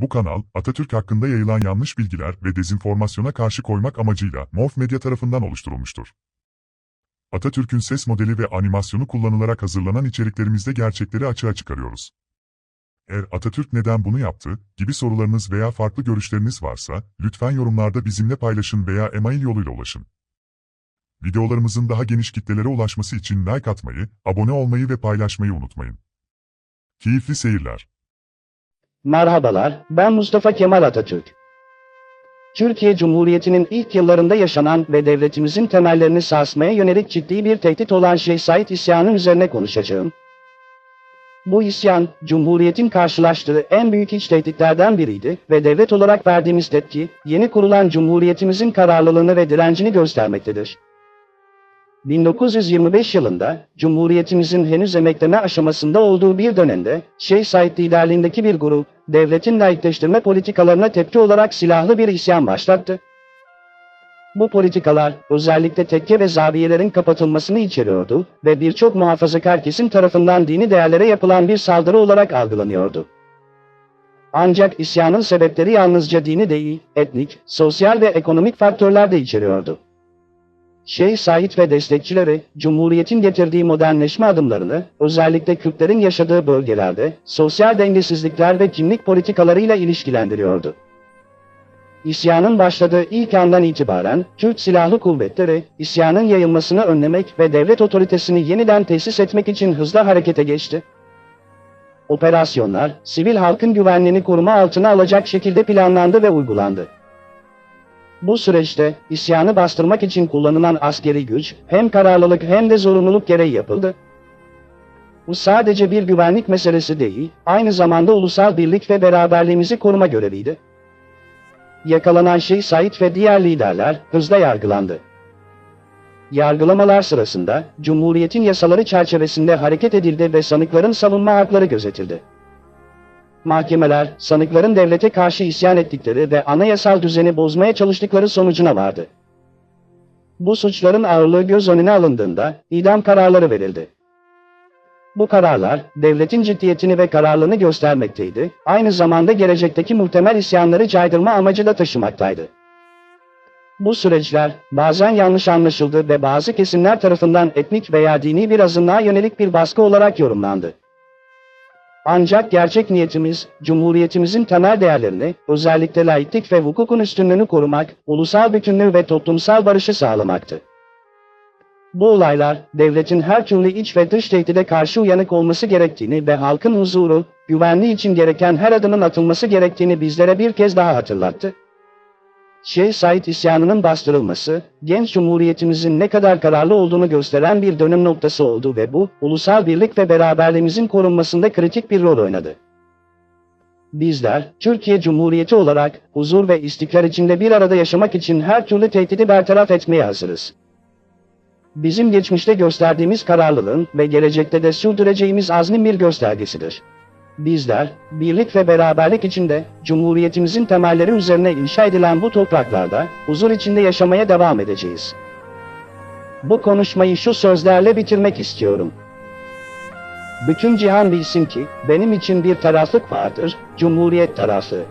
Bu kanal, Atatürk hakkında yayılan yanlış bilgiler ve dezinformasyona karşı koymak amacıyla Morf Medya tarafından oluşturulmuştur. Atatürk'ün ses modeli ve animasyonu kullanılarak hazırlanan içeriklerimizde gerçekleri açığa çıkarıyoruz. Eğer Atatürk neden bunu yaptı gibi sorularınız veya farklı görüşleriniz varsa, lütfen yorumlarda bizimle paylaşın veya email yoluyla ulaşın. Videolarımızın daha geniş kitlelere ulaşması için like atmayı, abone olmayı ve paylaşmayı unutmayın. Keyifli seyirler. Merhabalar, ben Mustafa Kemal Atatürk. Türkiye Cumhuriyeti'nin ilk yıllarında yaşanan ve devletimizin temellerini sarsmaya yönelik ciddi bir tehdit olan Şeyh Said isyanı üzerine konuşacağım. Bu isyan, Cumhuriyet'in karşılaştığı en büyük iç tehditlerden biriydi ve devlet olarak verdiğimiz tepki, yeni kurulan Cumhuriyetimizin kararlılığını ve direncini göstermektedir. 1925 yılında, Cumhuriyetimizin henüz emekleme aşamasında olduğu bir dönemde, Şeyh Said liderliğindeki bir grup, devletin laikleştirme politikalarına tepki olarak silahlı bir isyan başlattı. Bu politikalar, özellikle tekke ve zaviyelerin kapatılmasını içeriyordu ve birçok muhafazakar kesim tarafından dini değerlere yapılan bir saldırı olarak algılanıyordu. Ancak isyanın sebepleri yalnızca dini değil, etnik, sosyal ve ekonomik faktörler de içeriyordu. Şeyh Said ve destekçileri, Cumhuriyet'in getirdiği modernleşme adımlarını, özellikle Kürtlerin yaşadığı bölgelerde, sosyal dengesizlikler ve kimlik politikalarıyla ilişkilendiriyordu. İsyanın başladığı ilk andan itibaren, Türk Silahlı Kuvvetleri, isyanın yayılmasını önlemek ve devlet otoritesini yeniden tesis etmek için hızla harekete geçti. Operasyonlar, sivil halkın güvenliğini koruma altına alacak şekilde planlandı ve uygulandı. Bu süreçte isyanı bastırmak için kullanılan askeri güç hem kararlılık hem de zorunluluk gereği yapıldı. Bu sadece bir güvenlik meselesi değil, aynı zamanda ulusal birlik ve beraberliğimizi koruma göreviydi. Yakalanan Şeyh Said ve diğer liderler hızla yargılandı. Yargılamalar sırasında Cumhuriyet'in yasaları çerçevesinde hareket edildi ve sanıkların savunma hakları gözetildi. Mahkemeler, sanıkların devlete karşı isyan ettikleri ve anayasal düzeni bozmaya çalıştıkları sonucuna vardı. Bu suçların ağırlığı göz önüne alındığında idam kararları verildi. Bu kararlar, devletin ciddiyetini ve kararlılığını göstermekteydi, aynı zamanda gelecekteki muhtemel isyanları caydırma amacı da taşımaktaydı. Bu süreçler, bazen yanlış anlaşıldı ve bazı kesimler tarafından etnik veya dini bir azınlığa yönelik bir baskı olarak yorumlandı. Ancak gerçek niyetimiz, Cumhuriyetimizin temel değerlerini, özellikle laiklik ve hukukun üstünlüğünü korumak, ulusal bütünlüğü ve toplumsal barışı sağlamaktı. Bu olaylar, devletin her türlü iç ve dış tehdide karşı uyanık olması gerektiğini ve halkın huzuru, güvenliği için gereken her adımın atılması gerektiğini bizlere bir kez daha hatırlattı. Şeyh Said isyanının bastırılması, genç cumhuriyetimizin ne kadar kararlı olduğunu gösteren bir dönüm noktası oldu ve bu, ulusal birlik ve beraberliğimizin korunmasında kritik bir rol oynadı. Bizler, Türkiye Cumhuriyeti olarak, huzur ve istikrar içinde bir arada yaşamak için her türlü tehdidi bertaraf etmeye hazırız. Bizim geçmişte gösterdiğimiz kararlılığın ve gelecekte de sürdüreceğimiz azmin bir göstergesidir. Bizler, birlik ve beraberlik içinde, Cumhuriyetimizin temelleri üzerine inşa edilen bu topraklarda, huzur içinde yaşamaya devam edeceğiz. Bu konuşmayı şu sözlerle bitirmek istiyorum. Bütün cihan bilsin ki, benim için bir taraflık vardır, Cumhuriyet tarafı.